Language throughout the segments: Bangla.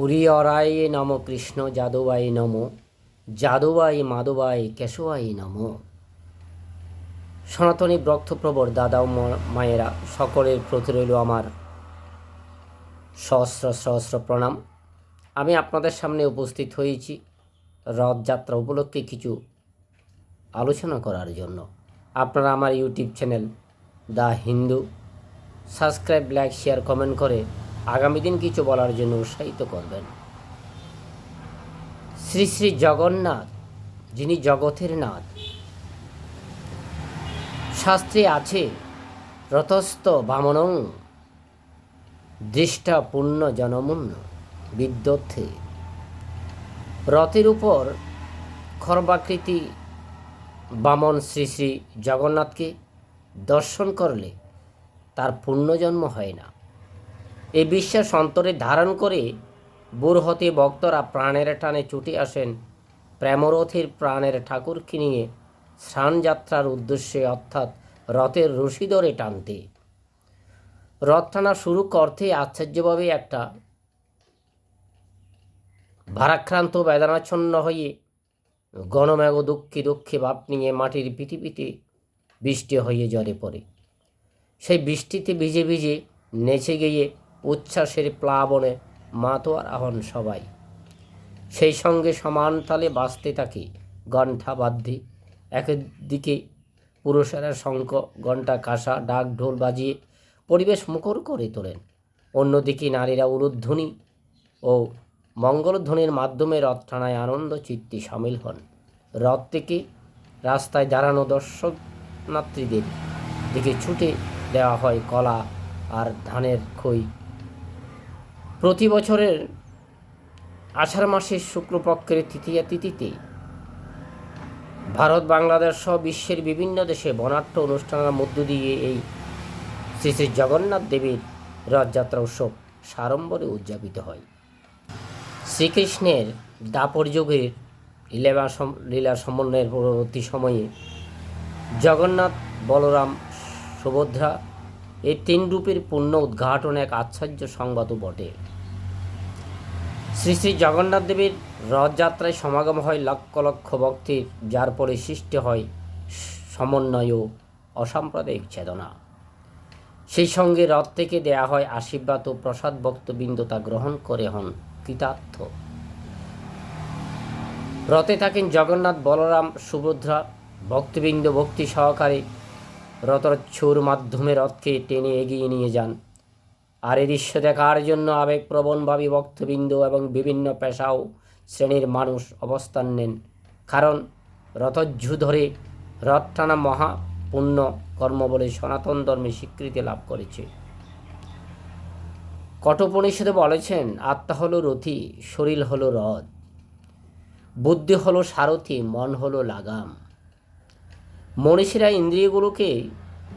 উরিয়রায় নম কৃষ্ণ যাদবাই নম যাদবাই মাধবাই কেশবাই নম। সনাতনী ব্রক্তপ্রবর দাদা ও মায়েরা, সকলের প্রতি রইল আমার সহস্র সহস্র প্রণাম। আমি আপনাদের সামনে উপস্থিত হয়েছি রথযাত্রা উপলক্ষে কিছু আলোচনা করার জন্য। আপনারা আমার YouTube channel the Hindu, subscribe, like, share, comment করে আগামী দিন কিছু বলার জন্য উৎসাহিত করবেন। শ্রী শ্রী জগন্নাথ, যিনি জগতের নাথ, শাস্ত্রে আছে রথস্থ বামনং দৃষ্টা পূর্ণ জনমূন্য বিদ্যর্থে। রথের উপর খর্বাকৃতি বামন শ্রী শ্রী জগন্নাথকে দর্শন করলে তার পুণ্যজন্ম হয় না। এই বিশ্বাস অন্তরে ধারণ করে বুড় হতে ভক্তরা প্রাণের টানে ছুটে আসেন প্রেমরথের প্রাণের ঠাকুরকে নিয়ে স্নানযাত্রার উদ্দেশ্যে, অর্থাৎ রথের রশি ধরে টানতে। রথ টানা শুরু করতে আশ্চর্যভাবে একটা ভারাক্রান্ত, বেদনাচ্ছন্ন হয়ে গণমেঘ দুঃখে দুঃখে ভাব নিয়ে মাটির পৃথিবীতে বৃষ্টি হয়ে জ্বরে পড়ে। সেই বৃষ্টিতে ভিজে ভিজে নেচে গিয়ে উচ্ছ্বাসের প্লাবনে মাতোয়ারা হন সবাই। সেই সঙ্গে সমান তালে বাজতে থাকে ঘণ্টা বাদ্যে একদিকে পুরুষেরা শঙ্খ, ঘণ্টা কাঁসা, ডাক, ঢোল বাজিয়ে পরিবেশ মুখর করে তোলেন। অন্যদিকে নারীরা উলুধ্বনি ও মঙ্গলধ্বনির মাধ্যমে রথ টানায় আনন্দ চিত্তে সামিল হন। রথ থেকে রাস্তায় দাঁড়ানো দর্শনার্থীদের দিকে ছুটে দেওয়া হয় কলা আর ধানের খই। প্রতি বছরের আষাঢ় মাসের শুক্লপক্ষের তৃতীয়া তিথিতে ভারত, বাংলাদেশ সহ বিশ্বের বিভিন্ন দেশে বনাট্য অনুষ্ঠানের মধ্য দিয়ে এই শ্রী শ্রী জগন্নাথ দেবীর রথযাত্রা উৎসব সাড়ম্বরে উদযাপিত হয়। শ্রীকৃষ্ণের দাপর যুগের লীলা লীলা সমন্বয়ের পরবর্তী সময়ে জগন্নাথ, বলরাম, সুভদ্রা এই তিন রূপের পূর্ণ উদ্ঘাটন এক আশ্চর্য সংবাদও বটে। শ্রী শ্রী জগন্নাথ দেবের রথযাত্রায় সমাগম হয় লক্ষ লক্ষ ভক্তির, যার পরে সৃষ্টি হয় সমন্বয় ও অসাম্প্রদায়িক চেতনা। সেই সঙ্গে রথ থেকে দেয়া হয় আশীর্বাদ ও প্রসাদ ভক্তবৃন্দ তা গ্রহণ করে হন কৃতার্থ। রথে থাকেন জগন্নাথ বলরাম, সুভদ্রা, ভক্তবৃন্দ ভক্তি সহকারে রথরচ্ছুর মাধ্যমে রথকে টেনে এগিয়ে নিয়ে যান। আর এই দৃশ্য দেখার জন্য আবেগপ্রবণভাবে ভক্তবৃন্দ এবং বিভিন্ন পেশাও শ্রেণির মানুষ অবস্থান নেন। কারণ রথজ্জু ধরে রথ টানা মহা পুণ্য কর্ম বলে সনাতন ধর্মে স্বীকৃতি লাভ করেছে। কঠোপনিষদে বলেছেন, আত্মা হলো রথি, শরীর হলো রথ বুদ্ধি হলো সারথি, মন হলো লাগাম। মনীষীরা ইন্দ্রিয়গুলোকে,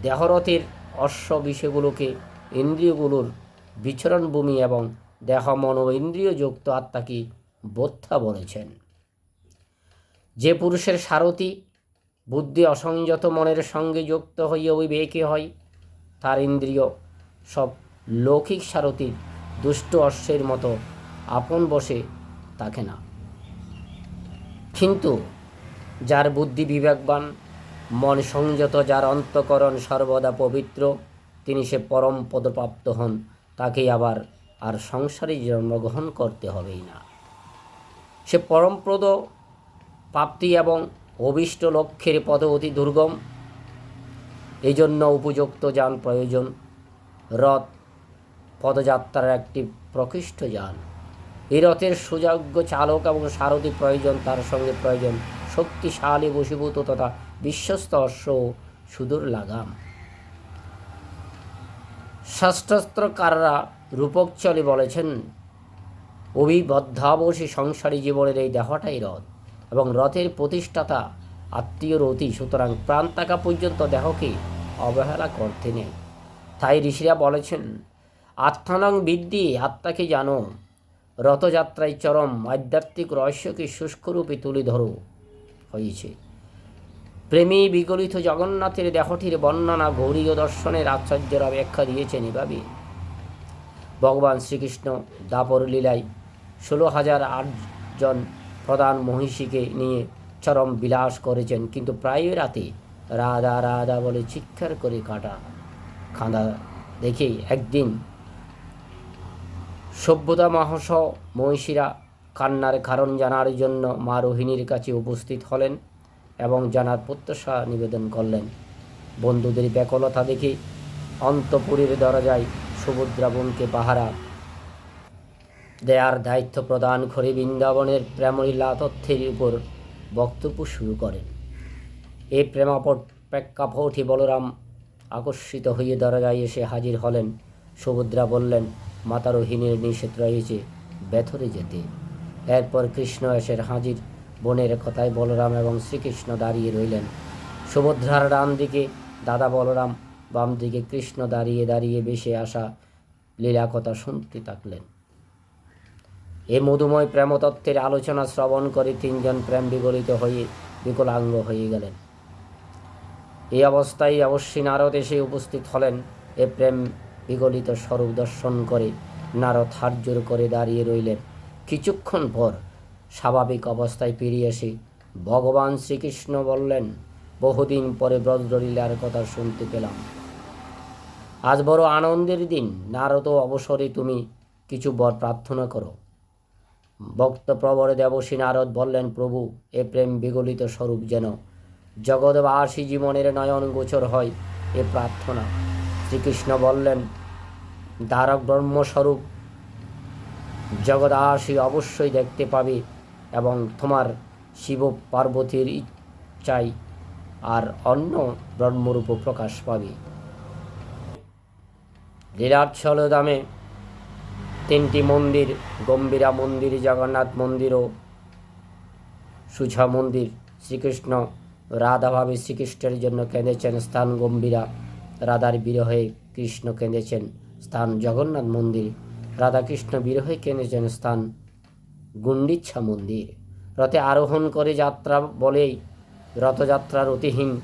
দেহরথের অশ্ব বিষয়গুলোকে ইন্দ্রিয়গুলোর বিচরণভূমি এবং দেহ মন ও ইন্দ্রিয়যুক্ত আত্মাকে বোদ্ধা বলেছেন। যে পুরুষের সারথি বুদ্ধি অসংযত মনের সঙ্গে যুক্ত হইয়া বিবেকে হয়, তার ইন্দ্রিয় সব লৌকিক সারথির দুষ্ট অশ্বের মতো আপন বসে থাকে না। কিন্তু যার বুদ্ধি বিবেকবান মন সংযত যার অন্তকরণ সর্বদা পবিত্র, তিনি সে পরম পদপ্রাপ্ত হন, তাকেই আবার আর সংসারে জন্মগ্রহণ করতে হবেই না। সে পরমপ্রদ প্রাপ্তি এবং অভিষ্ট লক্ষ্যের পদ অতি দুর্গম। এই জন্য উপযুক্ত যান প্রয়োজন। রথ, পদযাত্রার একটি প্রকৃষ্ট যান। এই রথের সুযোগ্য চালক এবং সারথি প্রয়োজন, তার সঙ্গে প্রয়োজন শক্তিশালী বশীভূত তথা বিশ্বস্ত অশ্ব সুদূর লাগাম। শাস্ত্রকাররা রূপকচলে বলেছেন অভিবদ্ধাবশী সংসারী জীবনের এই দেহটাই রথ এবং রথের প্রতিষ্ঠাতা আত্মীয় রথি সুতরাং প্রাণ থাকা পর্যন্ত দেহকে অবহেলা করতে নেই। তাই ঋষিরা বলেছেন, আত্মানং বৃদ্ধি আত্মাকে জানো? রথযাত্রায় চরম আধ্যাত্মিক রহস্যকে শুষ্করূপে তুলে ধরো, হয়েছে। প্রেমী বিগলিত জগন্নাথের দেহটির বর্ণনা গৌরীয় দর্শনের আশ্চর্যরা অপেক্ষা দিয়েছেন এভাবে। ভগবান শ্রীকৃষ্ণ দাপর লীলায় ষোলো হাজার আটজন প্রধান মহিষীকে নিয়ে চরম বিলাস করেছেন, কিন্তু প্রায় রাতে রাধা রাধা বলে চিৎকার করে কাটা খাঁদা দেখে একদিন সভ্যতা মহাস মহিষীরা কান্নার কারণ জানার জন্য মা রোহিণীর কাছে উপস্থিত হলেন। এবং জানার প্রত্যাশা নিবেদন করলেন। বন্ধুদের ব্যাকুলতা দেখে অন্তপুরীর দরজায় সুভদ্রা বোনকে পাহারা দেয়ার দায়িত্ব প্রদান করে বৃন্দাবনের প্রেমলীলা তথ্যের উপর বক্তব্য শুরু করেন। এই প্রেমাপট প্রেক্ষাপটে বলরাম আকর্ষিত হয়ে দরজায় এসে হাজির হলেন। সুভদ্রা বললেন মাতা রোহিণীর নিষেধ রয়েছে ব্যথরে যেতে। এরপর কৃষ্ণ এসে হাজির বোনের কথায় বলরাম এবং শ্রীকৃষ্ণ দাঁড়িয়ে রইলেন। সুভদ্রার ডান দিকে দাদা বলরাম, বাম দিকে কৃষ্ণ দাঁড়িয়ে দাঁড়িয়ে বেশে আসা লীলা কথা শুনতে থাকলেন। এ মধুময় প্রেমতত্ত্বের আলোচনা শ্রবণ করে তিনজন প্রেম বিগলিত হয়ে বিকলাঙ্গ হয়ে গেলেন। এই অবস্থায় অবশ্যই নারদ এসে উপস্থিত হলেন। এ প্রেম বিগলিত স্বরূপ দর্শন করে নারদ হাত জোর করে দাঁড়িয়ে রইলেন। কিছুক্ষণ পর স্বাভাবিক অবস্থায় ফিরে এসে ভগবান শ্রীকৃষ্ণ বললেন, বহুদিন পরে ব্রজলীলার কথা শুনতে পেলাম। আজ বড় আনন্দের দিন। নারদ অবসরে তুমি কিছু বর প্রার্থনা করো। ভক্ত প্রবরে দেবশ্রী নারদ বললেন, প্রভু, এ প্রেম বিগলিত স্বরূপ যেন জগৎবাসী জীবনের নয়ন গোচর হয়, এ প্রার্থনা। শ্রীকৃষ্ণ বললেন, দ্বারক ব্রহ্মস্বরূপ জগদাসী অবশ্যই দেখতে পাবে। এবং তোমার শিব পার্বতীর ইচ্ছায় আর অন্য ব্রহ্মরূপ প্রকাশ পাবে। লীলাচ্ছল দামে তিনটি মন্দির, গম্ভীরা মন্দির, জগন্নাথ মন্দির ও সুঝা মন্দির। শ্রীকৃষ্ণ রাধাভাবে শ্রীকৃষ্ণের জন্য কেঁদেছেন স্থান গম্ভীরা। রাধার বিরহে কৃষ্ণ কেঁদেছেন স্থান জগন্নাথ মন্দির। রাধাকৃষ্ণ বিরহে কেঁদেছেন স্থান গুন্ডিচ্ছা মন্দির। রথে আরোহণ করে যাত্রা বলেই রথযাত্রা রতিহীন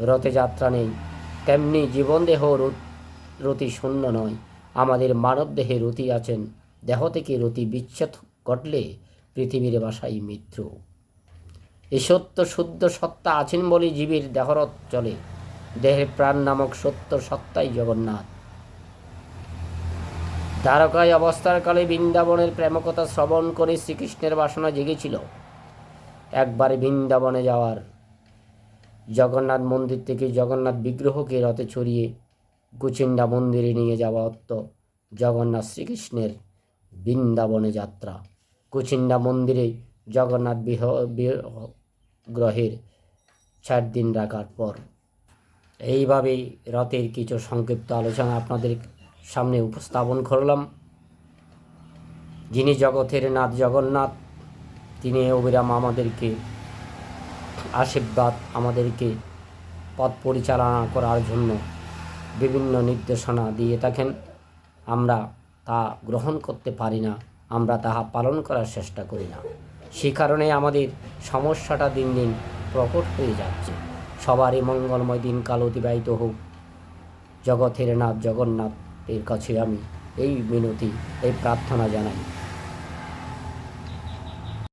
রথে যাত্রা নেই। তেমনি জীবনদেহ রত- শূন্য নয়। আমাদের মানব দেহে রতি আছেন। দেহ থেকে রতি বিচ্ছেদ ঘটলে পৃথিবীর বাসাই মৃত্যু। এই সত্য শুদ্ধ সত্তা আছেন বলে জীবের দেহরত চলে। দেহের প্রাণ নামক সত্য সত্তাই জগন্নাথ। দ্বারকায় অবস্থার কালে বৃন্দাবনের প্রেমকথা শ্রবণ করে শ্রীকৃষ্ণের বাসনা জেগেছিল। একবারে বৃন্দাবনে যাওয়ার জগন্নাথ মন্দির থেকে জগন্নাথ বিগ্রহকে রথে ছড়িয়ে কুচিন্ডা মন্দিরে নিয়ে যাওয়া অত্ত জগন্নাথ শ্রীকৃষ্ণের বৃন্দাবনে যাত্রা। কুচিন্ডা মন্দিরে জগন্নাথ বিহ গ্রহের চার দিন রাখার পর। এইভাবেই রথের কিছু সংক্ষিপ্ত আলোচনা আপনাদের সামনে উপস্থাপন করলাম। যিনি জগতের নাথ জগন্নাথ, তিনি অবিরাম আমাদেরকে আশীর্বাদ, আমাদেরকে পথ পরিচালনা করার জন্য বিভিন্ন নির্দেশনা দিয়ে থাকেন। আমরা তা গ্রহণ করতে পারি না, আমরা তাহা পালন করার চেষ্টা করি না। সে কারণে আমাদের সমস্যাটা দিন দিন প্রকট হয়ে যাচ্ছে। সবারই মঙ্গলময় দিনকাল অতিবাহিত হোক। জগতের নাথ জগন্নাথের কাছে আমি এই মিনতি এই প্রার্থনা জানাই।